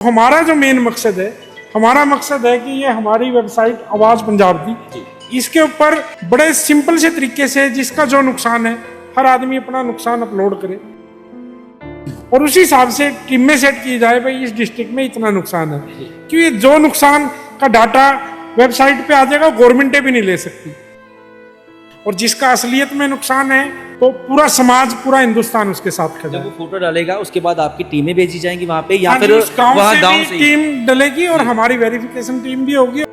हमारा जो मेन मकसद है हमारा मकसद है कि ये हमारी वेबसाइट आवाज़ पंजाब की इसके ऊपर बड़े सिंपल से तरीके से जिसका जो नुकसान है हर आदमी अपना नुकसान अपलोड करे। और उसी हिसाब से टीम में सेट की जाए भाई इस डिस्ट्रिक्ट में इतना नुकसान है। क्योंकि जो नुकसान का डाटा वेबसाइट पे आ जाएगा गवर्नमेंटें भी नहीं ले सकती। और जिसका असलियत में नुकसान है तो पूरा समाज पूरा हिंदुस्तान उसके साथ खड़ा जब वो फ़ोटो डालेगा उसके बाद आपकी टीमें भेजी जाएँगी वहाँ पे या हाँ फिर वहाँ से गाँव से टीम डलेगी और हमारी वेरिफिकेशन टीम भी होगी।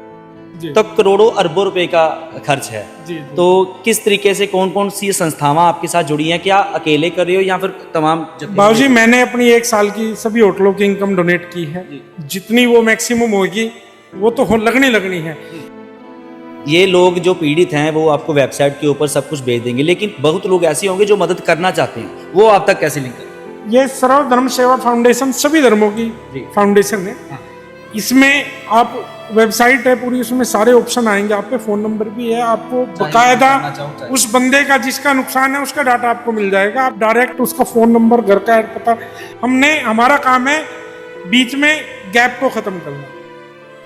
तो करोड़ों अरबों रुपए का खर्च है। जी जी। तो किस तरीके से कौन कौन सी संस्थावां आपके साथ जुड़ी हैं? क्या अकेले कर रहे हो या फिर तमाम जत्थे- बाबूजी मैंने अपनी एक साल की सभी होटलों की इनकम डोनेट की है। जितनी वो मैक्सिमम होगी वो तो लगनी लगनी है। ये लोग जो पीड़ित हैं वो आपको वेबसाइट के ऊपर सब कुछ भेज देंगे। लेकिन बहुत लोग ऐसे होंगे जो मदद करना चाहते हैं। वो आप तक कैसे लिंक करें ये सर्व धर्म सेवा फाउंडेशन सभी धर्मों की फाउंडेशन है। इसमें आप वेबसाइट है पूरी उसमें सारे ऑप्शन आएँगे। आप पे फ़ोन नंबर भी है आपको बकायदा। उस बंदे का जिसका नुकसान है उसका डाटा आपको मिल जाएगा। आप डायरेक्ट उसका फ़ोन नंबर घर का पता हमने हमारा काम है बीच में गैप को खत्म करना।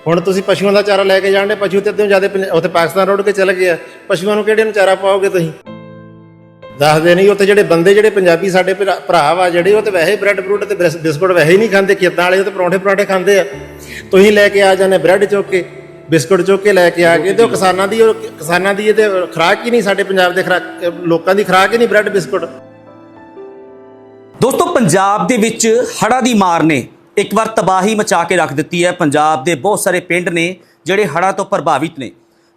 ਹੁਣ ਤੁਸੀਂ ਪਸ਼ੂਆਂ ਦਾ ਚਾਰਾ ਲੈ ਕੇ ਜਾਂਦੇ ਪਸ਼ੂ ਤੇ ਤੋਂ ਜ਼ਿਆਦਾ ਉੱਥੇ ਪਾਕਿਸਤਾਨ ਰੋਡ ਕੇ ਚਲੇ ਗਏ ਆ। ਪਸ਼ੂਆਂ ਨੂੰ ਕਿਹੜੇ ਨੂੰ ਚਾਰਾ ਪਾਓਗੇ ਤੁਸੀਂ? ਦੱਸਦੇ ਨਹੀਂ, ਉੱਥੇ ਜਿਹੜੇ ਬੰਦੇ, ਜਿਹੜੇ ਪੰਜਾਬੀ ਸਾਡੇ ਭਰਾ ਭਰਾ ਵਾ, ਜਿਹੜੇ ਉਹ ਤੇ ਵੈਸੇ ਬ੍ਰੈਡ ਬਰੂਡ ਤੇ ਬਿਸ- ਬਿਸਕੁਟ ਵੈਸੇ ਹੀ ਨਹੀਂ ਖਾਂਦੇ, ਖੇਤਾਂ ਵਾਲੇ ਉਹ ਤੇ ਪਰੌਂਠੇ ਪਰਾਂਠੇ ਖਾਂਦੇ ਆ। ਤੁਸੀਂ ਲੈ ਕੇ ਆ ਜਾਂਦੇ ਬ੍ਰੈਡ ਚੁੱਕ ਕੇ, ਬਿਸਕੁਟ ਚੁੱਕ ਕੇ ਲੈ ਕੇ ਆ ਕੇ ਤੇ ਉਹ ਕਿਸਾਨਾਂ ਦੀ ਉਹ ਕਿਸਾਨਾਂ ਦੀ ਇਹ ਤੇ ਖੁਰਾਕ ਹੀ ਨਹੀਂ ਸਾਡੇ ਪੰਜਾਬ ਦੇ ਖੁਰਾਕ ਲੋਕਾਂ ਦੀ ਖੁਰਾਕ ਹੀ ਨਹੀਂ ਬ੍ਰੈਡ ਬਿਸਕੁਟ। ਦੋਸਤੋ, ਪੰਜਾਬ ਦੇ ਵਿੱਚ ਹੜ੍ਹਾਂ ਦੀ ਮਾਰ ਨੇ। ਇੱਕ ਵਾਰ ਤਬਾਹੀ ਮਚਾ ਕੇ ਰੱਖ ਦਿੱਤੀ ਹੈ। ਪੰਜਾਬ ਦੇ ਬਹੁਤ ਸਾਰੇ ਪਿੰਡ ਨੇ ਜਿਹੜੇ ਹੜ੍ਹਾਂ ਤੋਂ ਪ੍ਰਭਾਵਿਤ ਨੇ।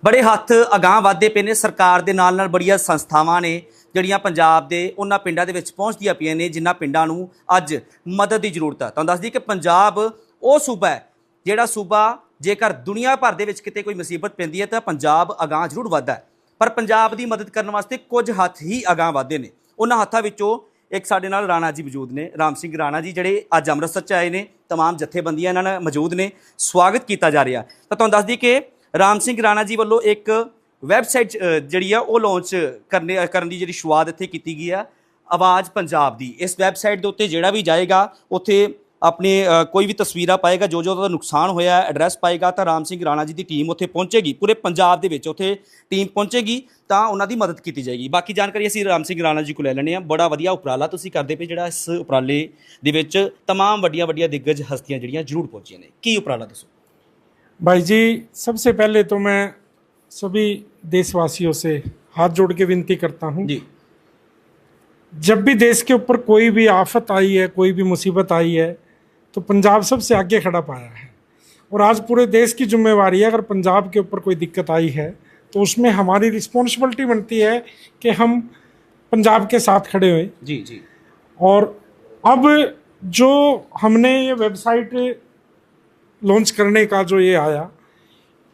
ਬੜੇ ਹੱਥ ਅਗਾਹ ਵਧਦੇ ਪਏ ਨੇ। ਸਰਕਾਰ ਦੇ ਨਾਲ ਨਾਲ ਬੜੀਆਂ ਸੰਸਥਾਵਾਂ ਨੇ ਜਿਹੜੀਆਂ ਪੰਜਾਬ ਦੇ ਉਹਨਾਂ ਪਿੰਡਾਂ ਦੇ ਵਿੱਚ ਪਹੁੰਚਦੀਆਂ ਪਈਆਂ ਨੇ, ਜਿਨ੍ਹਾਂ ਪਿੰਡਾਂ ਨੂੰ ਅੱਜ ਮਦਦ ਦੀ ਜ਼ਰੂਰਤ ਹੈ। ਤੁਹਾਨੂੰ ਦੱਸ ਦਈਏ ਕਿ ਪੰਜਾਬ ਉਹ ਸੂਬਾ ਹੈ ਜਿਹੜਾ ਸੂਬਾ ਜੇਕਰ ਦੁਨੀਆ ਭਰ ਦੇ ਵਿੱਚ ਕਿਤੇ ਕੋਈ ਮੁਸੀਬਤ ਪੈਂਦੀ ਹੈ ਤਾਂ ਪੰਜਾਬ ਅਗਾਹ ਜ਼ਰੂਰ ਵੱਧਦਾ ਪਰ ਪੰਜਾਬ ਦੀ ਮਦਦ ਕਰਨ ਵਾਸਤੇ ਕੁਝ ਹੱਥ ਹੀ ਅਗਾਹ ਵਧਦੇ ਨੇ। ਉਹਨਾਂ ਹੱਥਾਂ ਵਿੱਚੋਂ ਇੱਕ ਸਾਡੇ ਨਾਲ ਰਾਣਾ ਜੀ ਮੌਜੂਦ ਨੇ ਰਾਮ ਸਿੰਘ ਰਾਣਾ ਜੀ ਜਿਹੜੇ ਅੱਜ ਅੰਮ੍ਰਿਤਸਰ ਚ ਆਏ ਨੇ तमाम ਜਥੇਬੰਦੀਆਂ ਇਹਨਾਂ ਨਾਲ ਮੌਜੂਦ ਨੇ ਸਵਾਗਤ ਕੀਤਾ ਜਾ ਰਿਹਾ ਤਾਂ ਤੁਹਾਨੂੰ ਦੱਸ ਦਈਏ ਕਿ ਰਾਮ ਸਿੰਘ ਰਾਣਾ ਜੀ ਵੱਲੋਂ ਇੱਕ ਵੈਬਸਾਈਟ ਜਿਹੜੀ ਆ ਉਹ ਲਾਂਚ ਕਰਨੇ ਕਰਨ ਦੀ ਜਿਹੜੀ ਸ਼ੁਰੂਆਤ ਇੱਥੇ ਕੀਤੀ ਗਈ ਆ ਆਵਾਜ਼ ਪੰਜਾਬ ਦੀ ਇਸ ਵੈਬਸਾਈਟ ਦੇ ਉੱਤੇ ਜਿਹੜਾ ਵੀ ਜਾਏਗਾ ਉੱਥੇ ਆਪਣੇ ਅ, ਕੋਈ ਵੀ ਤਸਵੀਰਾਂ ਪਾਏਗਾ ਜੋ ਜੋ ਉਹਦਾ ਨੁਕਸਾਨ ਹੋਇਆ ਐਡਰੈਸ ਪਾਏਗਾ ਤਾਂ ਰਾਮ ਸਿੰਘ ਰਾਣਾ ਜੀ ਦੀ ਟੀਮ ਉੱਥੇ ਪਹੁੰਚੇਗੀ ਪੂਰੇ ਪੰਜਾਬ ਦੇ ਵਿੱਚ ਉੱਥੇ ਟੀਮ ਪਹੁੰਚੇਗੀ ਤਾਂ ਉਹਨਾਂ ਦੀ ਮਦਦ ਕੀਤੀ ਜਾਏਗੀ ਬਾਕੀ ਜਾਣਕਾਰੀ ਅਸੀਂ ਰਾਮ ਸਿੰਘ ਰਾਣਾ ਜੀ ਕੋਲ ਲੈ ਲੈਣੇ ਆ ਬੜਾ ਵਧੀਆ ਉਪਰਾਲਾ ਤੁਸੀਂ ਕਰਦੇ ਪਏ ਜਿਹੜਾ ਇਸ ਉਪਰਾਲੇ ਦੇ ਵਿੱਚ तमाम ਵੱਡੀਆਂ ਵੱਡੀਆਂ ਦਿੱਗਜ ਹਸਤੀਆਂ ਜਿਹੜੀਆਂ ਜ਼ਰੂਰ ਪਹੁੰਚੀਆਂ ਨੇ ਕੀ ਉਪਰਾਲਾ ਦੱਸੋ भाई जी सबसे पहले तो मैं सभी देशवासियों से हाथ जोड़ के विनती करता हूँ ਜੀ जब भी देश के ऊपर कोई भी आफत आई है कोई भी मुसीबत आई है तो पंजाब सबसे आगे खड़ा पाया है। और आज पूरे देश की जिम्मेवारी है अगर पंजाब के ऊपर कोई दिक्कत आई है तो उसमें हमारी रिस्पॉन्सिबिलिटी बनती है कि हम पंजाब के साथ खड़े हुए। जी जी। और अब जो हमने ये वेबसाइट लॉन्च करने का जो ये आया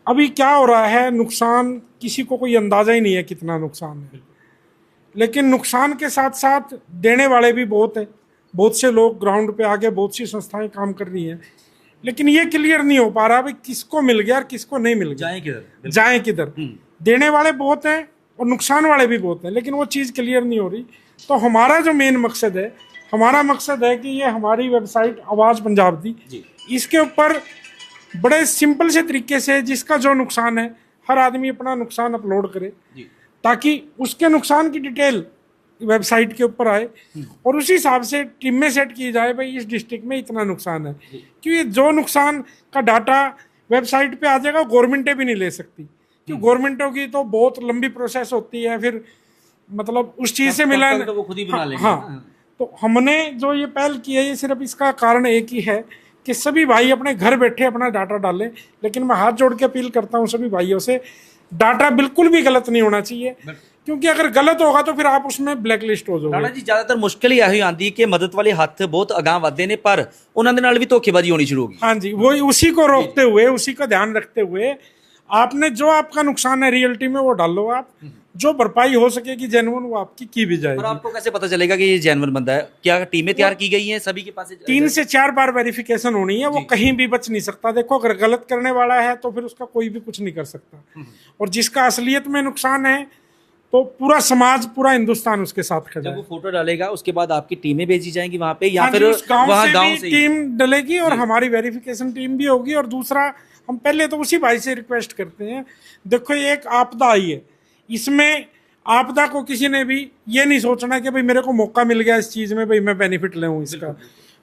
अभी क्या हो रहा है नुकसान किसी को कोई अंदाज़ा ही नहीं है कितना नुकसान है। लेकिन नुकसान के साथ साथ देने वाले भी बहुत हैं। बहुत से लोग ग्राउंड पे आ गए बहुत सी संस्थाएँ काम कर रही हैं। लेकिन ये क्लियर नहीं हो पा रहा भाई किसको मिल गया और किसको नहीं मिल गया। जाए किधर? जाए किधर? हम्म। देने वाले बहुत हैं और नुकसान वाले भी बहुत हैं लेकिन वो चीज़ क्लियर नहीं हो रही। तो हमारा जो मेन मकसद है हमारा मकसद है कि ये हमारी वेबसाइट आवाज़ पंजाब दी। इसके ऊपर बड़े सिंपल से तरीके से जिसका जो नुकसान है हर आदमी अपना नुकसान अपलोड करे। ताकि उसके नुकसान की डिटेल वेबसाइट के ऊपर आए और उसी हिसाब से टीम में सेट की जाए भाई इस डिस्ट्रिक्ट में इतना नुकसान है। क्योंकि जो नुकसान का डाटा वेबसाइट पे आ जाएगा गवर्नमेंटें भी नहीं ले सकती। क्योंकि गवर्नमेंटों की तो बहुत लंबी प्रोसेस होती है फिर मतलब उस चीज़ से मिला तो वो खुद ही बना हाँ, हाँ। तो हमने जो ये पहल की है ये सिर्फ़ इसका कारण एक ही है कि सभी भाई अपने घर बैठे अपना डाटा डालें लेकिन मैं हाथ जोड़ के अपील करता हूँ सभी भाइयों से डाटा बिल्कुल भी गलत नहीं होना चाहिए क्योंकि अगर गलत होगा तो फिर आप उसमें ब्लैक लिस्ट हो ਰਾਣਾ जाओगे ਜੀ ਜ਼ਿਆਦਾਤਰ ਮੁਸ਼ਕਲ ਹੀ ਇਹੀ ਆਉਂਦੀ ਹੈ ਕਿ ਮਦਦ ਵਾਲੇ ਹੱਥ ਬਹੁਤ ਅਗਾਹ ਵਧਦੇ ਨੇ ਪਰ ਉਹਨਾਂ ਦੇ ਨਾਲ ਵੀ ਧੋਖੇਬਾਜ਼ੀ ਹੋਣੀ ਸ਼ੁਰੂ ਹੋ ਗਈ हाँ जी वो उसी को रोकते हुए उसी का ध्यान रखते हुए आपने जो आपका नुकसान है रियलिटी में वो डाल लो आप। जो भरपाई हो सकेगी जेनुअन वो आपकी की भी जाएगी। आपको कैसे पता चलेगा कि ये जैनवन बंदा है? क्या टीमें तैयार की गई हैं सभी के पास? तीन से चार बार वेरिफिकेशन होनी है वो कहीं भी बच नहीं सकता। देखो अगर गलत करने वाला है तो फिर उसका कोई भी कुछ नहीं कर सकता। और जिसका असलियत में नुकसान है तो पूरा समाज पूरा हिंदुस्तान उसके साथ खड़ा जब वो फ़ोटो डालेगा उसके बाद आपकी टीमें भेजी जाएँगी वहाँ पे या हाँ फिर वहाँ गाँव से टीम डलेगी और हमारी वेरिफिकेशन टीम भी होगी और दूसरा हम पहले तो उसी भाई से रिक्वेस्ट करते हैं देखो ये एक आपदा आई है। इसमें आपदा को किसी ने भी ये नहीं सोचना कि भाई मेरे को मौका मिल गया इस चीज़ में भाई मैं बेनिफिट लूँ इसका।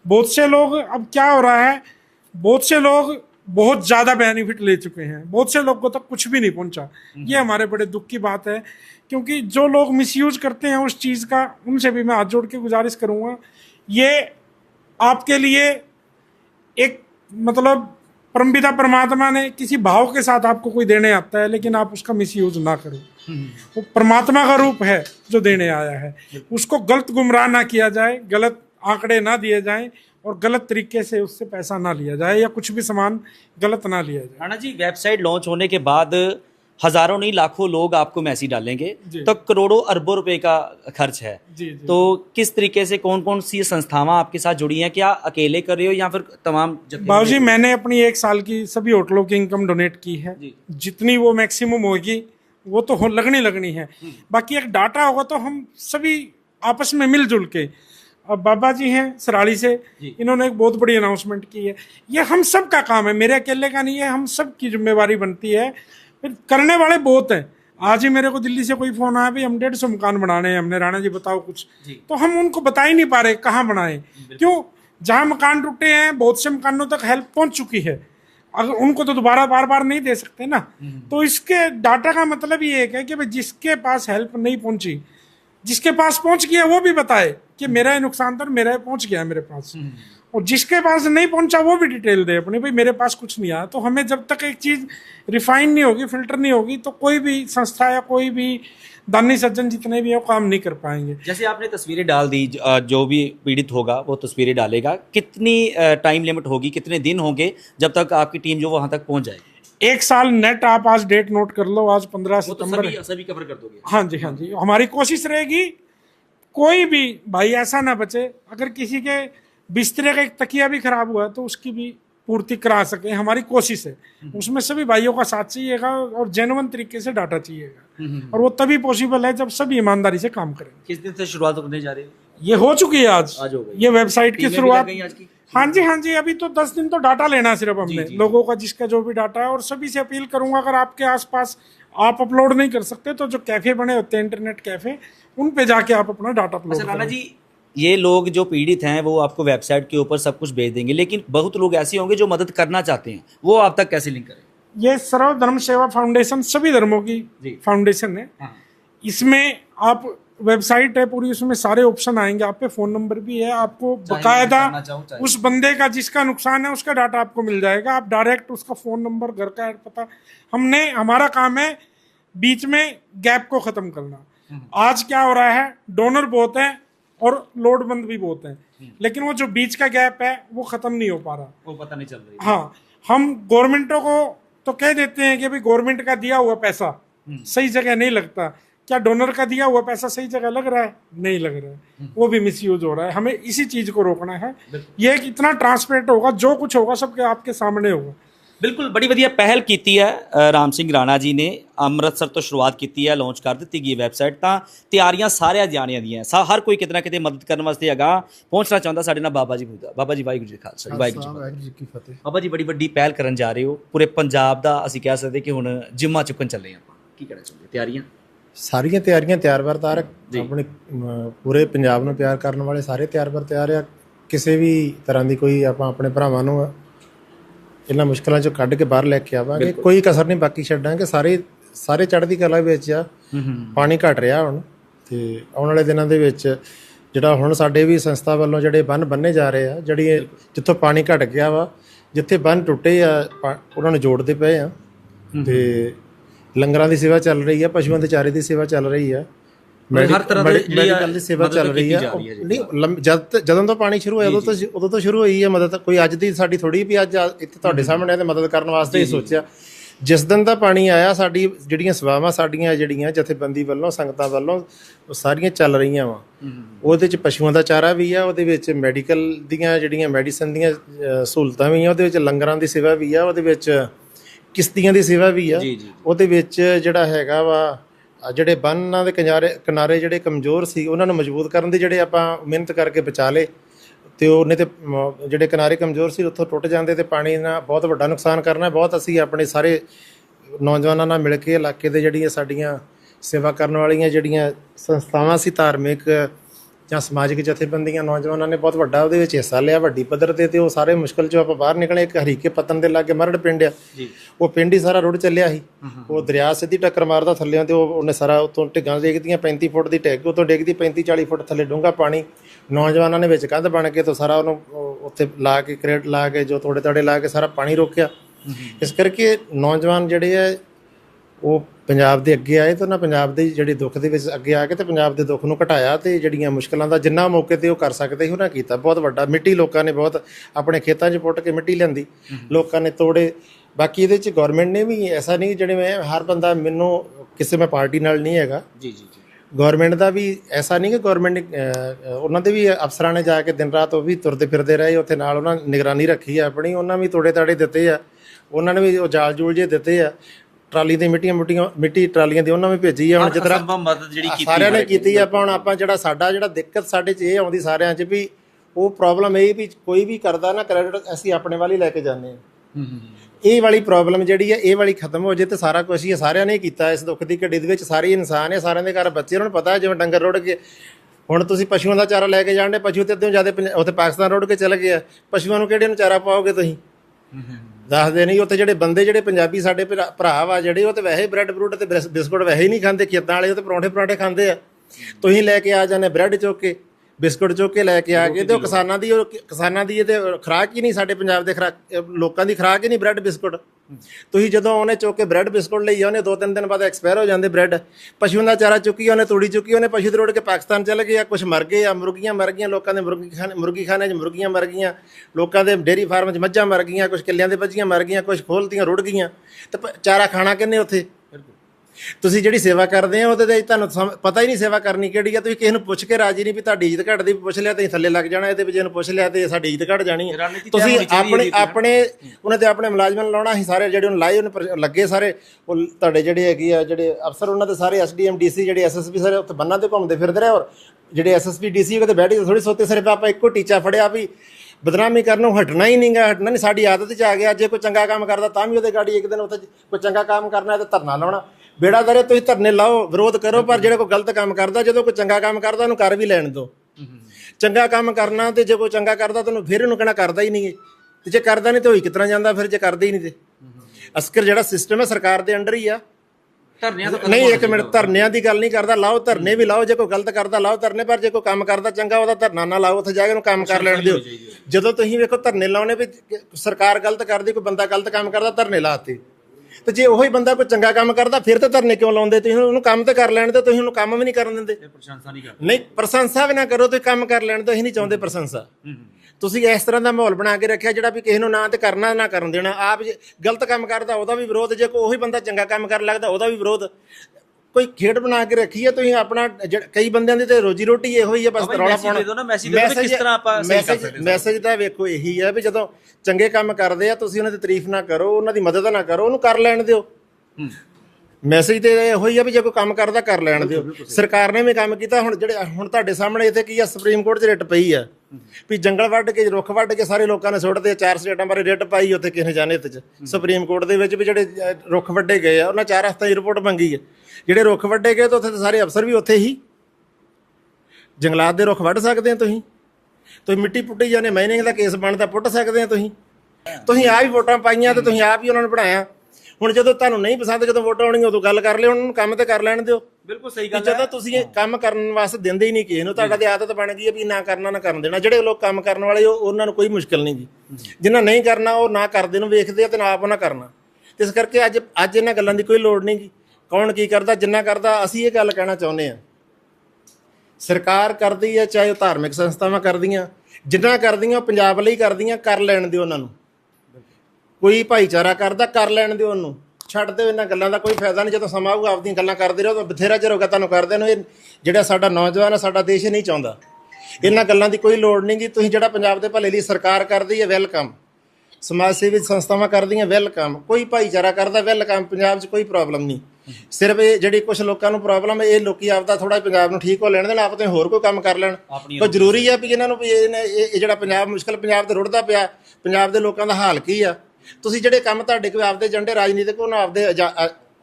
बहुत से लोग अब क्या हो रहा है बहुत से लोग बहुत ज़्यादा बेनिफिट ले चुके हैं। बहुत से लोग को तक कुछ भी नहीं पहुँचा। ये हमारे बड़े दुख की बात है क्योंकि जो लोग मिसयूज करते हैं उस चीज़ का उनसे भी मैं हाथ जोड़ के गुजारिश करूँगा। ये आपके लिए एक मतलब परमपिता परमात्मा ने किसी भाव के साथ आपको कोई देने आता है, लेकिन आप उसका मिस यूज़ ना करो। वो परमात्मा का रूप है जो देने आया है। उसको गलत गुमराह ना किया जाए, गलत आंकड़े ना दिए जाए, और गलत तरीके से उससे पैसा ना लिया जाए, या कुछ भी सामान गलत ना लिया जाए। राणा जी, वेबसाइट लॉन्च होने के बाद हज़ारों नहीं लाखों लोग आपको मैसेज डालेंगे। तो करोड़ों अरबों रुपए का खर्च है। जी जी। तो किस तरीके से कौन कौन सी संस्थावां आपके साथ जुड़ी हैं? क्या अकेले कर रहे हो या फिर तमाम जत्थे- बाबूजी मैंने अपनी एक साल की सभी होटलों की इनकम डोनेट की है। जितनी वो मैक्सिमम होगी वो तो हो- लगनी लगनी है। बाकी एक डाटा होगा तो हम सभी आपस में मिलजुल के। अब बाबा जी हैं सराली से इन्होंने एक बहुत बड़ी अनाउंसमेंट की है। ये हम सब का काम है। मेरे अकेले का नहीं है हम सब की जिम्मेवारी बनती है। फिर करने वाले बहुत हैं। आज ही मेरे को दिल्ली से कोई फ़ोन आया भाई हम डेढ़ सौ मकान बनाने हैं हमने राणा जी बताओ कुछ। तो हम उनको बता ही नहीं पा रहे कहाँ बनाए। क्यों? जहाँ मकान टूटे हैं बहुत से मकानों तक हेल्प पहुँच चुकी है। अगर उनको तो दोबारा बार बार नहीं दे सकते ना। तो इसके डाटा का मतलब ये है कि भाई जिसके पास हेल्प नहीं पहुँची जिसके पास पहुँच गया वो भी बताए कि मेरा ये नुकसान था मेरा पहुँच गया मेरे पास। और जिसके पास नहीं पहुँचा वो भी डिटेल दे अपनी भाई मेरे पास कुछ नहीं आया तो हमें जब तक एक चीज़ रिफाइन नहीं होगी फ़िल्टर नहीं होगी तो कोई भी संस्था या कोई भी दानी सज्जन जितने भी है काम नहीं कर पाएँगे। जैसे आपने तस्वीरें डाल दी जो भी पीड़ित होगा वो तस्वीरें डालेगा। कितनी टाइम लिमिट होगी कितने दिन होंगे जब तक आपकी टीम जो वहाँ तक पहुँच जाएगी एक साल नेट आप आज डेट नोट कर लो आज पंद्रह वो तो सभी सभी कवर कर दोगे। हाँ जी हाँ जी। हमारी कोशिश रहेगी कोई भी भाई ऐसा ना बचे अगर किसी के बिस्तरे का एक तकिया भी खराब हुआ है तो उसकी भी पूर्ति करा सके हमारी कोशिश है। उसमें सभी भाइयों का साथ चाहिएगा और जेनुअन तरीके से डाटा चाहिएगा। और वो तभी पॉसिबल है जब सभी ईमानदारी से काम करेंगे। किस दिन से शुरुआत करने जा रहे हो? ये हो चुकी है आज। आज हो गई। ये वेबसाइट की शुरुआत? हाँ जी हाँ जी अभी तो दस दिन तो डाटा लेना है सिर्फ़ हमने। लोगों का जिसका जो भी डाटा है और सभी से अपील करूँगा अगर आपके आसपास आप अपलोड नहीं कर सकते तो जो कैफ़े बने होते हैं इंटरनेट कैफ़े उन पे जाके आप अपना डाटा अपलोड अच्छा जी ये लोग जो पीड़ित हैं वो आपको वेबसाइट के ऊपर सब कुछ भेज देंगे। लेकिन बहुत लोग ऐसे होंगे जो मदद करना चाहते हैं। वो आप तक कैसे लिंक करें? ये सर्व धर्म सेवा फाउंडेशन सभी धर्मों की। फाउंडेशन है। हाँ। इसमें आप वेबसाइट है पूरी उसमें सारे ऑप्शन आएँगे। आप पे फ़ोन नंबर भी है आपको बकायदा उस बंदे का जिसका नुकसान है उसका डाटा आपको मिल जाएगा। आप डायरेक्ट उसका फ़ोन नंबर घर का पता। हमने हमारा काम है बीच में गैप को खत्म करना। आज क्या हो रहा है? डोनर बहुत है। और लोडबंद भी बहुत है। लेकिन वो जो बीच का गैप है वो खत्म नहीं हो पा रहा। वो पता नहीं चल रही हाँ। हम गवर्नमेंटों को तो कह देते हैं कि भाई गवर्नमेंट का दिया हुआ पैसा सही जगह नहीं लगता। क्या डोनर का दिया हुआ पैसा सही जगह लग रहा है? नहीं लग रहा है। वो भी मिसयूज हो रहा है। हमें इसी चीज़ को रोकना है। ये इतना ट्रांसपेरेंट होगा जो कुछ होगा सबके आपके सामने होगा। ਬਿਲਕੁਲ ਬੜੀ ਵਧੀਆ ਪਹਿਲ ਕੀਤੀ ਹੈ ਰਾਮ ਸਿੰਘ ਰਾਣਾ ਜੀ ਨੇ। ਅੰਮ੍ਰਿਤਸਰ ਤੋਂ ਸ਼ੁਰੂਆਤ ਕੀਤੀ ਹੈ ਲਾਂਚ ਕਰ ਦਿੱਤੀ ਗਈ ਵੈਬਸਾਈਟ ਤਾਂ ਤਿਆਰੀਆਂ ਸਾਰਿਆਂ ਜਾਣਿਆਂ ਦੀਆਂ ਸਾ ਹਰ ਕੋਈ ਕਿਤੇ ਨਾ ਕਿਤੇ ਮਦਦ ਕਰਨ ਵਾਸਤੇ ਹੈਗਾ। ਪਹੁੰਚਣਾ ਚਾਹੁੰਦਾ ਸਾਡੇ ਨਾਲ ਬਾਬਾ ਜੀ ਆ ਬਾਬਾ ਜੀ ਵਾਹਿਗੁਰੂ ਜੀ ਖਾਲਸਾ ਵਾਹਿਗੁਰੂ ਜੀ ਕੀ ਫਤਿਹ। ਵਾਹਿਗੁਰੂ ਜੀ ਕੀ ਫਤਿਹ। ਬਾਬਾ ਜੀ ਬੜੀ ਵੱਡੀ ਪਹਿਲ ਕਰਨ ਜਾ ਰਹੇ ਹੋ। ਪੂਰੇ ਪੰਜਾਬ ਦਾ ਅਸੀਂ ਕਹਿ ਸਕਦੇ ਕਿ ਹੁਣ ਜਿੰਮਾ ਚੁੱਕਣ ਚੱਲੇ ਆਪਾਂ। ਕੀ ਕਹਿਣਾ ਚਾਹੁੰਦੇ ਤਿਆਰੀਆਂ? ਸਾਰੀਆਂ ਤਿਆਰੀਆਂ ਤਿਆਰ ਬਰ ਤਿਆਰ। ਆਪਣੇ ਪੂਰੇ ਪੰਜਾਬ ਨੂੰ ਪਿਆਰ ਕਰਨ ਵਾਲੇ ਸਾਰੇ ਤਿਆਰ ਬਰ ਤਿਆਰ ਆ। ਕਿਸੇ ਵੀ ਤਰ੍ਹਾਂ ਦੀ ਕੋਈ ਆਪਾਂ ਆਪਣੇ ਭਰਾਵਾਂ ਨੂੰ ਇਹਨਾਂ ਮੁਸ਼ਕਲਾਂ ਚੋਂ ਕੱਢ ਕੇ ਬਾਹਰ ਲੈ ਕੇ ਆਵਾਂਗੇ। ਕੋਈ ਕਸਰ ਨਹੀਂ ਬਾਕੀ ਛੱਡਾਂਗੇ। ਸਾਰੇ ਸਾਰੇ ਚੜ੍ਹਦੀ ਕਲਾ ਵਿੱਚ ਆ। ਪਾਣੀ ਘਟ ਰਿਹਾ ਹੁਣ। ਤੇ ਆਉਣ ਵਾਲੇ ਦਿਨਾਂ ਦੇ ਵਿੱਚ ਜਿਹੜਾ ਹੁਣ ਸਾਡੇ ਵੀ ਸੰਸਥਾ ਵੱਲੋਂ ਜਿਹੜੇ ਬੰਨ ਬੰਨੇ ਜਾ ਰਹੇ ਆ ਜਿਹੜੀ ਜਿੱਥੋਂ ਪਾਣੀ ਘਟ ਗਿਆ ਵਾ ਜਿੱਥੇ ਬੰਨ ਟੁੱਟੇ ਆ ਉਹਨਾਂ ਨੂੰ ਜੋੜਦੇ ਪਏ ਆ। ਤੇ ਲੰਗਰਾਂ ਦੀ ਸੇਵਾ ਚੱਲ ਰਹੀ ਆ ਪਸ਼ੂਆਂ ਦੇ ਚਾਰੇ ਦੀ ਸੇਵਾ ਚੱਲ ਰਹੀ ਆ। ਹਰ ਤਰ੍ਹਾਂ ਦੀ ਜਿਹੜੀ ਸੇਵਾ ਚੱਲ ਰਹੀ ਆ। ਨਹੀਂ ਜਦ ਜਦੋਂ ਤੋਂ ਪਾਣੀ ਸ਼ੁਰੂ ਹੋਇਆ ਉਦੋਂ ਤੋਂ ਉਦੋਂ ਤੋਂ ਸ਼ੁਰੂ ਹੋਈ ਹੈ ਮਦਦ। ਕੋਈ ਅੱਜ ਦੀ ਸਾਡੀ ਥੋੜੀ ਵੀ ਅੱਜ ਇੱਥੇ ਤੁਹਾਡੇ ਸਾਹਮਣੇ ਆ ਤੇ ਮਦਦ ਕਰਨ ਵਾਸਤੇ ਹੀ ਸੋਚਿਆ। ਜਿਸ ਦਿਨ ਦਾ ਪਾਣੀ ਆਇਆ ਸਾਡੀ ਜਿਹੜੀਆਂ ਸੇਵਾਵਾਂ ਸਾਡੀਆਂ ਜਿਹੜੀਆਂ ਜਥੇਬੰਦੀ ਵੱਲੋਂ ਸੰਗਤਾਂ ਵੱਲੋਂ ਉਹ ਸਾਰੀਆਂ ਚੱਲ ਰਹੀਆਂ ਵਾ। ਉਹਦੇ ਚ ਪਸ਼ੂਆਂ ਦਾ ਚਾਰਾ ਵੀ ਆ ਉਹਦੇ ਵਿੱਚ ਮੈਡੀਕਲ ਦੀਆਂ ਜਿਹੜੀਆਂ ਮੈਡੀਸਨ ਦੀਆਂ ਸਹੂਲਤਾਂ ਵੀ ਆ ਉਹਦੇ ਵਿੱਚ ਲੰਗਰਾਂ ਦੀ ਸੇਵਾ ਵੀ ਆ ਉਹਦੇ ਵਿੱਚ ਕਿਸ਼ਤੀਆਂ ਦੀ ਸੇਵਾ ਵੀ ਆ। ਉਹਦੇ ਵਿੱਚ ਜਿਹੜਾ ਹੈਗਾ ਵਾ ਜਿਹੜੇ ਬੰਨਾਂ ਦੇ ਕਿਨਾਰੇ ਕਿਨਾਰੇ ਜਿਹੜੇ ਕਮਜ਼ੋਰ ਸੀ ਉਹਨਾਂ ਨੂੰ ਮਜ਼ਬੂਤ ਕਰਨ ਦੀ ਜਿਹੜੇ ਆਪਾਂ ਮਿਹਨਤ ਕਰਕੇ ਬਚਾ ਲਏ। ਤੇ ਉਹਨੇ ਤੇ ਮ, ਜਿਹੜੇ ਕਿਨਾਰੇ ਕਮਜ਼ੋਰ ਸੀ ਉੱਥੋਂ ਟੁੱਟ ਜਾਂਦੇ ਤੇ ਪਾਣੀ ਨਾਲ ਬਹੁਤ ਵੱਡਾ ਨੁਕਸਾਨ ਕਰਨਾ ਬਹੁਤ ਅਸੀਂ ਆਪਣੇ ਸਾਰੇ ਨੌਜਵਾਨਾਂ ਨਾਲ ਮਿਲ ਕੇ ਇਲਾਕੇ ਦੇ ਜਿਹੜੀਆਂ ਸਾਡੀਆਂ ਸੇਵਾ ਕਰਨ ਵਾਲੀਆਂ ਜਿਹੜੀਆਂ ਸੰਸਥਾਵਾਂ ਸੀ ਧਾਰਮਿਕ ਜਾਂ ਸਮਾਜਿਕ ਜਥੇਬੰਦੀਆਂ ਨੌਜਵਾਨਾਂ ਨੇ ਬਹੁਤ ਵੱਡਾ ਉਹਦੇ ਵਿੱਚ ਹਿੱਸਾ ਲਿਆ ਵੱਡੀ ਪੱਧਰ ਤੇ ਤੇ ਉਹ ਸਾਰੇ ਮੁਸ਼ਕਲ ਚੋਂ ਆਪਾਂ ਬਾਹਰ ਨਿਕਲੇ ਇੱਕ ਹਰੀਕੇ ਪਤਨ ਦੇ ਲਾਗੇ ਮਰੜ ਪਿੰਡ ਆ। ਜੀ। ਉਹ ਪਿੰਡ ਹੀ ਸਾਰਾ ਰੁੜ ਚੱਲਿਆ ਸੀ। ਉਹ ਦਰਿਆ ਸਿੱਧੀ ਟੱਕਰ ਮਾਰਦਾ ਥੱਲਿਆਂ ਤੇ ਉਹ ਉਹਨੇ ਸਾਰਾ ਉਤੋਂ ਢਿੱਗਾਂ ਡੇਗਦੀਆਂ 35 ਫੁੱਟ ਦੀ ਢਿੱਗ ਉਤੋਂ ਡੇਗਦੀ 35 40 ਫੁੱਟ ਥੱਲੇ ਡੂੰਘਾ ਪਾਣੀ ਨੌਜਵਾਨਾਂ ਨੇ ਵਿੱਚ ਕੰਧ ਬਣ ਕੇ ਤੋਂ ਸਾਰਾ ਉਹਨੂੰ ਉਹ ਉੱਥੇ ਲਾ ਕੇ ਕ੍ਰੇਟ ਲਾ ਕੇ ਜੋ ਥੋੜੇ ਥੋੜੇ ਲਾ ਕੇ ਸਾਰਾ ਪਾਣੀ ਰੋਕਿਆ। ਇਸ ਕਰਕੇ ਨੌਜਵਾਨ ਜਿਹੜੇ ਆ ਉਹ ਪੰਜਾਬ ਦੇ ਅੱਗੇ ਆਏ ਤੇ ਉਹਨਾਂ ਪੰਜਾਬ ਦੇ ਜਿਹੜੇ ਦੁੱਖ ਦੇ ਵਿੱਚ ਅੱਗੇ ਆ ਕੇ ਤੇ ਪੰਜਾਬ ਦੇ ਦੁੱਖ ਨੂੰ ਘਟਾਇਆ ਤੇ ਜਿਹੜੀਆਂ ਮੁਸ਼ਕਲਾਂ ਦਾ ਜਿੰਨਾ ਮੌਕੇ ਤੇ ਉਹ ਕਰ ਸਕਦੇ ਸੀ ਉਹਨਾਂ ਕੀਤਾ। ਬਹੁਤ ਵੱਡਾ। ਮਿੱਟੀ ਲੋਕਾਂ ਨੇ ਬਹੁਤ ਆਪਣੇ ਖੇਤਾਂ 'ਚ ਪੁੱਟ ਕੇ ਮਿੱਟੀ ਲਿਆਂਦੀ। ਲੋਕਾਂ ਨੇ ਤੋੜੇ। ਬਾਕੀ ਇਹਦੇ 'ਚ ਗਵਰਨਮੈਂਟ ਨੇ ਵੀ ਐਸਾ ਨਹੀਂ ਜਿਹੜੇ ਮੈਂ ਹਰ ਬੰਦਾ ਮੈਨੂੰ ਕਿਸੇ ਮੈਂ ਪਾਰਟੀ ਨਾਲ ਨਹੀਂ ਹੈਗਾ। ਜੀ ਜੀ ਗਵਰਨਮੈਂਟ ਦਾ ਵੀ ਐਸਾ ਨਹੀਂ ਕਿ ਗਵਰਨਮੈਂਟ ਉਹਨਾਂ ਦੇ ਵੀ ਅਫਸਰਾਂ ਨੇ ਜਾ ਕੇ ਦਿਨ ਰਾਤ ਉਹ ਵੀ ਤੁਰਦੇ ਫਿਰਦੇ ਰਹੇ ਉੱਥੇ ਨਾਲ ਉਹਨਾਂ ਨਿਗਰਾਨੀ ਰੱਖੀ ਆ ਆਪਣੀ। ਉਹਨਾਂ ਵੀ ਤੋੜੇ ਤਾੜੇ ਦਿੱਤੇ ਆ। ਉਹਨਾਂ ਨੇ ਵੀ ਉਹ ਜਾਲ ਜੂਲ ਜੇ ਦਿੱਤੇ ਆ। ਟਰਾਲੀ ਦੇ ਮਿੱਟੀਆਂ ਮੁੱਟੀਆਂ ਮਿੱਟੀ ਟਰਾਲੀਆਂ ਦੀ ਉਹਨਾਂ ਵੀ ਭੇਜੀ ਆ ਹੁਣ ਜਿਸ ਤਰ੍ਹਾਂ ਮਦਦ ਜਿਹੜੀ ਕੀਤੀ ਸਾਰਿਆਂ ਨੇ ਕੀਤੀ ਆ ਆਪਾਂ ਹੁਣ ਆਪਾਂ ਜਿਹੜਾ ਸਾਡਾ ਜਿਹੜਾ ਦਿੱਕਤ ਸਾਡੇ 'ਚ ਇਹ ਆਉਂਦੀ ਸਾਰਿਆਂ 'ਚ ਵੀ ਉਹ ਪ੍ਰੋਬਲਮ ਇਹ ਵੀ ਕੋਈ ਵੀ ਕਰਦਾ ਨਾ ਕ੍ਰੈਡਿਟ ਅਸੀਂ ਆਪਣੇ ਵੱਲ ਲੈ ਕੇ ਜਾਂਦੇ ਆ ਹੂੰ ਇਹ ਵਾਲੀ ਪ੍ਰੋਬਲਮ ਜਿਹੜੀ ਹੈ ਇਹ ਵਾਲੀ ਖਤਮ ਹੋ ਜੇ ਤੇ ਸਾਰਾ ਕੁਝ ਹੀ ਸਾਰਿਆਂ ਨੇ ਕੀਤਾ ਇਸ ਦੁੱਖ ਦੀ ਘੜੀ ਦੇ ਵਿੱਚ। ਸਾਰੇ ਇਨਸਾਨ ਹੈ ਸਾਰਿਆਂ ਦੇ ਘਰ ਬੱਚੇ ਉਹਨਾਂ ਨੂੰ ਪਤਾ ਹੈ ਜਿਵੇਂ ਡੰਗਰ ਰੁੜ ਕੇ ਹੁਣ ਤੁਸੀਂ ਪਸ਼ੂਆਂ ਦਾ ਚਾਰਾ ਲੈ ਕੇ ਜਾਂਦੇ ਪਸ਼ੂ ਤੇ ਅੱਧਿਓਂ ਜ਼ਿਆਦਾ ਉੱਥੇ ਪਾਕਿਸਤਾਨ ਰੁੜ ਕੇ ਚਲੇ ਗਏ ਆ। ਪਸ਼ੂਆਂ ਨੂੰ ਕਿਹੜੇ ਨੂੰ ਚਾਰਾ ਪਾਓਗੇ ਤੁਸੀਂ? ਦੱਸਦੇ ਨਹੀਂ, ਉੱਥੇ ਜਿਹੜੇ ਬੰਦੇ, ਜਿਹੜੇ ਪੰਜਾਬੀ ਸਾਡੇ ਭਰਾ ਭਰਾ ਵਾ, ਜਿਹੜੇ ਉਹ ਤੇ ਵੈਸੇ ਬ੍ਰੈਡ ਬਰੂਡ ਤੇ ਬਿਸ- ਬਿਸਕੁਟ ਵੈਸੇ ਹੀ ਨਹੀਂ ਖਾਂਦੇ ਖੇਤਾਂ ਵਾਲੇ ਉਹ ਤੇ ਪਰੌਂਠੇ ਪਰਾਂਠੇ ਖਾਂਦੇ ਆ। ਤੁਸੀਂ ਲੈ ਕੇ ਆ ਜਾਂਦੇ ਬ੍ਰੈਡ ਚੁੱਕ ਕੇ, ਬਿਸਕੁਟ ਚੁੱਕ ਕੇ ਲੈ ਕੇ ਆ ਗਏ ਤੇ ਉਹ ਕਿਸਾਨਾਂ ਦੀ ਉਹ ਕਿਸਾਨਾਂ ਦੀ ਇਹ ਤੇ ਖੁਰਾਕ ਹੀ ਨਹੀਂ ਸਾਡੇ ਪੰਜਾਬ ਦੇ ਖੁਰਾਕ ਅਹ ਲੋਕਾਂ ਦੀ ਖੁਰਾਕ ਹੀ ਨਹੀਂ ਬ੍ਰੈਡ ਬਿਸਕੁਟ। ਤੁਸੀਂ ਜਦੋਂ ਉਹਨੇ ਚੁੱਕ ਕੇ ਬ੍ਰੈਡ ਬਿਸਕੁਟ ਲਈ ਉਹਨੇ ਦੋ ਤਿੰਨ ਦਿਨ ਬਾਅਦ ਐਕਸਪਾਇਰ ਹੋ ਜਾਂਦੇ ਬ੍ਰੈਡ ਪਸ਼ੂਆਂ ਦਾ ਚਾਰਾ ਚੁੱਕੀ ਉਹਨੇ ਤੋੜੀ ਚੁੱਕੀ ਉਹਨੇ ਪਸ਼ੂ ਤੇ ਰੋੜ ਕੇ ਪਾਕਿਸਤਾਨ ਚਲੇ ਗਏ ਆ ਕੁਝ ਮਰ ਗਏ ਆ, ਮੁਰਗੀਆਂ ਮਰ ਗਈਆਂ, ਲੋਕਾਂ ਦੇ ਮੁਰਗੀ ਖਾਨੇ ਮੁਰਗੀ ਖਾਨੇ 'ਚ ਮੁਰਗੀਆਂ ਮਰ ਗਈਆਂ, ਲੋਕਾਂ ਦੇ ਡੇਰੀ ਫਾਰਮ 'ਚ ਮੱਝਾਂ ਮਰ ਗਈਆਂ ਕੁਝ ਕਿੱਲਿਆਂ ਦੇ ਬੱਚੀਆਂ ਮਰ ਗਈਆਂ ਕੁਝ ਖੋਲਤੀਆਂ ਰੁੜ ਗਈਆਂ। ਤੇ ਚਾਰਾ ਖਾਣਾ ਕਿੰਨੇ ਉੱਥੇ? ਤੁਸੀਂ ਜਿਹੜੀ ਸੇਵਾ ਕਰਦੇ ਆ ਉਹਦੇ ਤੇ ਤੁਹਾਨੂੰ ਸਮ- ਪਤਾ ਹੀ ਨਹੀਂ ਸੇਵਾ ਕਰਨੀ ਕਿਹੜੀ ਆ ਤੁਸੀਂ ਕਿਸੇ ਨੂੰ ਪੁੱਛ ਕੇ ਰਾਜੀ ਨਹੀਂ ਵੀ ਤੁਹਾਡੀ ਇੱਜ਼ਤ ਘਟਦੀ ਪੁੱਛ ਲਿਆ ਤੇ ਥੱਲੇ ਲੱਗ ਜਾਣਾ ਇਹਦੇ ਵਿੱਚ ਇਹਨੂੰ ਪੁੱਛ ਲਿਆ ਤੇ ਸਾਡੀ ਇੱਜ਼ਤ ਘਟ ਜਾਣੀ ਹੈ। ਰਣਨੀਤੀ ਤੈਅ ਤੁਸੀਂ ਹੋਣੀ ਚਾਹੀਦੀ ਆਪਣੇ। ਆਪਣੇ ਉਹਨਾਂ ਤੇ ਆਪਣੇ ਮੁਲਾਜ਼ਮਾਂ ਨੂੰ ਲਾਉਣਾ ਸੀ ਸਾਰੇ ਜਿਹੜੇ ਉਹਨੂੰ ਲਾਏ ਉਹਨੂੰ ਪਰ- ਲੱਗੇ ਸਾਰੇ ਉਹ ਤੁਹਾਡੇ ਜਿਹੜੇ ਹੈਗੇ ਆ ਜਿਹੜੇ ਅਫਸਰ ਉਹਨਾਂ ਦੇ ਸਾਰੇ ਐਸਡੀਐਮ ਡੀਸੀ ਜਿਹੜੇ ਐਸਐਸਪੀ ਸਾਰੇ ਉੱਥੇ ਬੰਨਾਂ ਤੇ ਘੁੰਮਦੇ ਫਿਰਦੇ ਰਹੇ ਔਰ ਜਿਹੜੇ ਐਸਐਸਪੀ ਡੀਸੀ ਉਹਦੇ ਬੈਠੇ ਥੋੜੀ ਸੋਤੇ ਸਿਰਫ ਆਪਾਂ ਇੱਕੋ ਟੀਚਾ ਫੜਿਆ ਵੀ ਬਦਨਾਮੀ ਕਰਨ ਨੂੰ ਹਟਣਾ ਹੀ ਨਹੀਂਗਾ ਹਟਣਾ ਨਹੀਂ ਸਾਡੀ ਆਦਤ 'ਚ ਆ ਗਿਆ ਜੇ ਕੋਈ ਚੰਗਾ ਕੰਮ ਕਰਦਾ ਤਾਂ ਵੀ ਉਹਦੇ ਗਾੜੀ ਇੱਕ ਦਿਨ ਉੱਥੇ ਕੋਈ ਚੰਗਾ ਕੰਮ ਕਰਨਾ ਹੈ ਤੇ ਧਰਨਾ ਲਾਉਣਾ ਬੇੜਾ ਦਰੇ ਤੁਸੀਂ ਧਰਨੇ ਲਾਓ ਵਿਰੋਧ ਕਰੋ ਪਰ ਜਿਹੜਾ ਕੋਈ ਗਲਤ ਕੰਮ ਕਰਦਾ ਜਦੋਂ ਕੋਈ ਚੰਗਾ ਕੰਮ ਕਰਦਾ ਉਹਨੂੰ ਕਰ ਵੀ ਲੈਣ ਦਿਓ। ਚੰਗਾ ਕੰਮ ਕਰਨਾ ਤੇ ਜੇ ਕੋਈ ਚੰਗਾ ਕਰਦਾ ਤੈਨੂੰ ਫਿਰ ਇਹਨੂੰ ਕਹਿਣਾ ਕਰਦਾ ਹੀ ਨਹੀਂ ਹੈ ਤੇ ਜੇ ਕਰਦਾ ਨਹੀਂ ਤੇ ਹੋਈ ਕਿਤਨਾ ਜਾਂਦਾ ਫਿਰ ਜੇ ਕਰਦੇ ਹੀ ਨਹੀਂ ਤੇ। ਅਸਕਰ ਜਿਹੜਾ ਸਿਸਟਮ ਹੈ ਸਰਕਾਰ ਦੇ ਅੰਡਰ ਹੀ ਆ। ਧਰਨਿਆਂ ਤੋਂ ਨਹੀਂ ਇੱਕ ਮਿੰਟ ਧਰਨਿਆਂ ਦੀ ਗੱਲ ਨਹੀਂ ਕਰਦਾ ਲਾਓ ਧਰਨੇ ਵੀ ਲਾਓ ਜੇ ਕੋਈ ਗਲਤ ਕਰਦਾ ਲਾਓ ਧਰਨੇ ਪਰ ਜੇ ਕੋਈ ਕੰਮ ਕਰਦਾ ਚੰਗਾ ਉਹਦਾ ਧਰਨਾ ਨਾ ਲਾਓ ਉੱਥੇ ਜਾ ਕੇ ਉਹਨੂੰ ਕੰਮ ਕਰ ਲੈਣ ਦਿਓ। ਜਦੋਂ ਤੁਸੀਂ ਵੇਖੋ ਧਰਨੇ ਲਾਉਣੇ ਵੀ ਸਰਕਾਰ ਗਲਤ ਕਰਦੀ ਕੋਈ ਬੰਦਾ ਗਲਤ ਕੰਮ ਕਰਦਾ ਧਰਨੇ ਲਾਤੇ ਤੇ ਜੇ ਉਹੀ ਬੰਦਾ ਕੋਈ ਚੰਗਾ ਕੰਮ ਕਰਦਾ ਫਿਰ ਤੇ ਧਰਨੇ ਕਿਉਂ ਲਾਉਂਦੇ? ਤੁਸੀਂ ਉਹਨੂੰ ਕੰਮ ਤੇ ਕਰ ਲੈਣ ਦਿਓ ਤੁਸੀਂ ਉਹਨੂੰ ਕੰਮ ਵੀ ਨਹੀਂ ਕਰਨ ਦਿੰਦੇ। ਪ੍ਰਸ਼ੰਸਾ ਨਹੀਂ ਕਰਦੇ। ਨਹੀਂ ਪ੍ਰਸ਼ੰਸਾ ਵੀ ਨਾ ਕਰੋ ਤੁਸੀਂ ਕੰਮ ਕਰ ਲੈਣ ਦਿਓ ਅਸੀਂ ਨਹੀਂ ਚਾਹੁੰਦੇ ਪ੍ਰਸ਼ੰਸਾ। ਤੁਸੀਂ ਇਸ ਤਰ੍ਹਾਂ ਦਾ ਮਾਹੌਲ ਬਣਾ ਕੇ ਰੱਖਿਆ ਜਿਹੜਾ ਵੀ ਕਿਸੇ ਨੂੰ ਨਾ ਤੇ ਕਰਨਾ ਨਾ ਕਰਨ ਦੇਣਾ। ਆਪ ਗਲਤ ਕੰਮ ਕਰਦਾ ਉਹਦਾ ਵੀ ਵਿਰੋਧ ਜੇ ਕੋਈ ਉਹੀ ਬੰਦਾ ਚੰਗਾ ਕੰਮ ਕਰਨ ਲੱਗਦਾ ਉਹਦਾ ਵੀ ਵਿਰੋਧ। ਕੋਈ ਖੇਡ ਬਣਾ ਕੇ ਰੱਖੀ ਹੈ ਤੁਸੀਂ ਆਪਣਾ ਕਈ ਬੰਦਿਆਂ ਦੀ ਤੇ ਰੋਜੀ ਰੋਟੀ ਇਹੋ ਹੀ ਹੈ ਬਸ ਰੌਲਾ ਪਾਉਣਾ। ਦੇ ਦਿਓ ਨਾ, message ਦੇ ਕਿਸ ਤਰ੍ਹਾਂ ਆਪਾਂ ਸਕਦੇ ਮੈਸੇਜ ਤਾਂ ਵੇਖੋ ਇਹੀ ਹੈ ਵੀ ਜਦੋਂ ਚੰਗੇ ਕੰਮ ਕਰਦੇ ਆ ਤੁਸੀਂ ਉਹਨਾਂ ਦੀ ਤਾਰੀਫ ਨਾ ਕਰੋ ਉਹਨਾਂ ਦੀ ਮਦਦ ਨਾ ਕਰੋ ਉਹਨੂੰ ਕਰ ਲੈਣ ਦਿਓ। ਮੈਸੇਜ ਤੇ ਇਹੋ ਹੀ ਆ ਵੀ ਜੇ ਕੋਈ ਕੰਮ ਕਰਦਾ ਕਰ ਲੈਣ ਦਿਓ। ਸਰਕਾਰ ਨੇ ਵੀ ਕੰਮ ਕੀਤਾ ਹੁਣ ਜਿਹੜੇ ਹੁਣ ਤੁਹਾਡੇ ਸਾਹਮਣੇ ਇੱਥੇ ਕੀ ਆ ਸੁਪਰੀਮ ਕੋਰਟ 'ਚ ਰਿਟ ਪਈ ਆ। ਵੀ ਜੰਗਲ ਵੱਢ ਕੇ ਰੁੱਖ ਵੱਢ ਕੇ ਸਾਰੇ ਲੋਕਾਂ ਨੇ ਸੁੱਟਦੇ ਆ, ਚਾਰ ਸਟੇਟਾਂ ਬਾਰੇ ਰਿਟ ਪਾਈ ਉੱਥੇ ਕਿਸੇ ਜਾਣੇ ਇੱਥੇ 'ਚ। ਸੁਪਰੀਮ ਕੋਰਟ ਦੇ ਵਿੱਚ ਵੀ ਜਿਹੜੇ ਰੁੱਖ ਵੱਢੇ ਗਏ ਆ ਉਹਨਾਂ ਚਾਰ ਹਫ਼ਤਿਆਂ ਦੀ ਰਿਪੋਰਟ ਮੰਗੀ ਹੈ ਜਿਹੜੇ ਰੁੱਖ ਵੱਢੇ ਗਏ ਤਾਂ ਉੱਥੇ ਤਾਂ ਸਾਰੇ ਅਫਸਰ ਵੀ ਉੱਥੇ ਹੀ। ਜੰਗਲਾਤ ਦੇ ਰੁੱਖ ਵੱਢ ਸਕਦੇ ਆ ਤੁਸੀਂ। ਤੁਸੀਂ ਮਿੱਟੀ ਪੁੱਟੀ ਜਾਂਦੇ ਮਾਈਨਿੰਗ ਦਾ ਕੇਸ ਬਣਦਾ ਪੁੱਟ ਸਕਦੇ ਆ ਤੁਸੀਂ। ਤੁਸੀਂ ਆਪ ਹੀ ਵੋਟਾਂ ਪਾਈਆਂ ਤੇ ਤੁਸੀਂ ਆਪ ਹੀ ਉਹਨਾਂ ਨੂੰ ਬਣਾਇਆ। ਹੁਣ ਜਦੋਂ ਤੁਹਾਨੂੰ ਨਹੀਂ ਪਸੰਦ ਜਦੋਂ ਵੋਟਾਂ ਆਉਣਗੀਆਂ ਉਦੋਂ ਗੱਲ ਕਰ ਲਿਓ ਉਹਨਾਂ ਨੂੰ ਕੰਮ ਤੇ ਕਰ ਲੈਣ ਦਿਓ। ਬਿਲਕੁਲ ਸਹੀ ਗੱਲ ਹੈ। ਜਦੋਂ ਤੁਸੀਂ ਇਹ ਕੰਮ ਕਰਨ ਵਾਸਤੇ ਦਿੰਦੇ ਹੀ ਨਹੀਂ ਕਿਸੇ ਨੂੰ ਤੁਹਾਡਾ ਤੇ ਆਦਤ ਬਣ ਗਈ ਹੈ ਵੀ ਨਾ ਕਰਨਾ ਨਾ ਕਰਨ ਦੇਣਾ। ਜਿਹੜੇ ਲੋਕ ਕੰਮ ਕਰਨ ਵਾਲੇ ਉਹ ਉਹਨਾਂ ਨੂੰ ਕੋਈ ਮੁਸ਼ਕਲ ਨਹੀਂ ਜੀ। ਜਿਨ੍ਹਾਂ ਨਹੀਂ ਕਰਨਾ ਉਹ ਨਾ ਕਰਦੇ ਨੂੰ ਵੇਖਦੇ ਆ ਤੇ ਨਾ ਆਪ ਨਾ ਕਰਨਾ। ਇਸ ਕਰਕੇ ਅੱਜ ਅੱਜ ਇਹਨਾਂ ਗੱਲਾਂ ਦੀ ਕੋਈ ਲੋੜ ਨਹੀਂ ਗੀ ਕੌਣ ਕੀ ਕਰਦਾ ਜਿੰਨਾ ਕਰਦਾ ਅਸੀਂ ਇਹ ਗੱਲ ਕਹਿਣਾ ਚਾਹੁੰਦੇ ਆ ਸਰਕਾਰ ਕਰਦੀ ਹੈ ਚਾਹੇ ਉਹ ਧਾਰਮਿਕ ਸੰਸਥਾਵਾਂ ਕਰਦੀਆਂ। ਜਿੰਨਾ ਕਰਦੀਆਂ ਪੰਜਾਬ ਲਈ ਕਰਦੀਆਂ ਕਰ ਲੈਣ ਦਿਓ ਉਹਨਾਂ ਨੂੰ। ਕੋਈ ਭਾਈਚਾਰਾ ਕਰਦਾ ਕਰ ਲੈਣ ਦਿਓ ਉਹਨੂੰ। ਛੱਡ ਦਿਓ ਇਹਨਾਂ ਗੱਲਾਂ ਦਾ ਕੋਈ ਫਾਇਦਾ ਨਹੀਂ ਜਦੋਂ ਸਮਾਂ ਆਊਗਾ ਆਪਦੀਆਂ ਗੱਲਾਂ ਕਰਦੇ ਰਹੋ ਤਾਂ ਬਥੇਰਾ ਚਿਰ ਹੋ ਗਿਆ ਤੁਹਾਨੂੰ ਕਰਦੇ ਨੂੰ ਇਹ ਜਿਹੜਾ ਸਾਡਾ ਨੌਜਵਾਨ ਹੈ ਸਾਡਾ ਦੇਸ਼ ਨਹੀਂ ਚਾਹੁੰਦਾ। ਇਹਨਾਂ ਗੱਲਾਂ ਦੀ ਕੋਈ ਲੋੜ ਨਹੀਂ ਜੀ ਤੁਸੀਂ ਜਿਹੜਾ ਪੰਜਾਬ ਦੇ ਭਲੇ ਲਈ ਸਰਕਾਰ ਕਰਦੀ ਹੈ ਵੈਲਕਮ। ਸਮਾਜ ਸੇਵੀ ਸੰਸਥਾਵਾਂ ਕਰਦੀਆਂ ਵੈਲਕਮ। ਕੋਈ ਭਾਈਚਾਰਾ ਕਰਦਾ ਵੈਲਕਮ ਪੰਜਾਬ 'ਚ ਕੋਈ ਪ੍ਰੋਬਲਮ ਨਹੀਂ। ਸਿਰਫ ਇਹ ਜਿਹੜੀ ਕੁਝ ਲੋਕਾਂ ਨੂੰ ਪ੍ਰੋਬਲਮ ਹੈ ਇਹ ਲੋਕੀ ਆਪਦਾ ਥੋੜਾ ਪੰਜਾਬ ਨੂੰ ਠੀਕ ਹੋ ਲੈਣ ਦੇਣ ਆਪਦੇ ਹੋਰ ਕੋਈ ਕੰਮ ਕਰ ਲੈਣ। ਕੋਈ ਜ਼ਰੂਰੀ ਆ ਵੀ ਇਹਨਾਂ ਨੂੰ ਇਹ ਜਿਹੜਾ ਪੰਜਾਬ ਮੁਸ਼ਕਲ ਪੰਜਾਬ ਤੇ ਰੁੜਦਾ ਪਿਆ ਪੰਜਾਬ ਦੇ ਲੋਕਾਂ ਦਾ ਹਾਲ ਕੀ ਆ? ਤੁਸੀਂ ਜਿਹੜੇ ਕੰਮ ਤੁਹਾਡੇ ਕੋਈ ਆਪਦੇ ਏਜੰਡੇ ਰਾਜਨੀਤਿਕ ਉਹਨਾਂ ਆਪਦੇ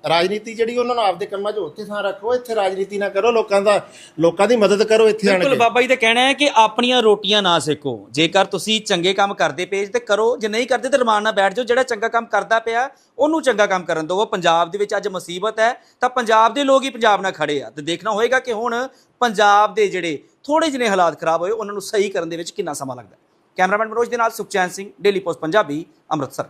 ਰਾਜਨੀਤੀ ਜਿਹੜੀ ਉਹਨਾਂ ਨੂੰ ਆਪਦੇ ਕੰਮਾਂ 'ਚ ਉੱਥੇ ਥਾਂ ਰੱਖੋ ਇੱਥੇ ਰਾਜਨੀਤੀ ਨਾ ਕਰੋ ਲੋਕਾਂ ਦਾ ਲੋਕਾਂ ਦੀ ਮਦਦ ਕਰੋ ਇੱਥੇ ਆਣ ਬਿਲਕੁਲ ਕੇ। ਬਾਬਾ ਜੀ ਦਾ ਕਹਿਣਾ ਹੈ ਕਿ ਆਪਣੀਆਂ ਰੋਟੀਆਂ ਨਾ ਸੇਕੋ। ਜੇਕਰ ਤੁਸੀਂ ਚੰਗੇ ਕੰਮ ਕਰਦੇ ਪੇਜ ਤੇ ਕਰੋ ਜੇ ਨਹੀਂ ਕਰਦੇ ਤੇ ਰਮਾਨ ਨਾਲ ਬੈਠ ਜਾਓ। ਜਿਹੜਾ ਚੰਗਾ ਕੰਮ ਕਰਦਾ ਪਿਆ ਉਹਨੂੰ ਚੰਗਾ ਕੰਮ ਕਰਨ ਦਿਓ। ਪੰਜਾਬ ਦੇ ਵਿੱਚ ਅੱਜ ਮੁਸੀਬਤ ਹੈ ਤਾਂ ਪੰਜਾਬ ਦੇ ਲੋਕ ਹੀ ਪੰਜਾਬ ਨਾਲ ਖੜੇ ਆ। ਤੇ ਦੇਖਣਾ ਹੋਏਗਾ ਕਿ ਹੁਣ ਪੰਜਾਬ ਦੇ ਜਿਹੜੇ ਥੋੜੇ ਜਿਹੇ ਹਾਲਾਤ ਖਰਾਬ ਹੋਏ ਉਹਨਾਂ ਨੂੰ ਸਹੀ ਕਰਨ ਦੇ ਵਿੱਚ ਕਿੰਨਾ ਸਮਾਂ ਲੱਗਦਾ। ਕੈਮਰਾਮੈਨ ਮਨੋਜ ਦੇ ਨਾਲ ਸੁਖਚੈਨ ਸਿੰਘ ਡੇਲੀ ਪੋਸਟ ਪੰਜਾਬੀ ਅੰਮ੍ਰਿਤਸਰ।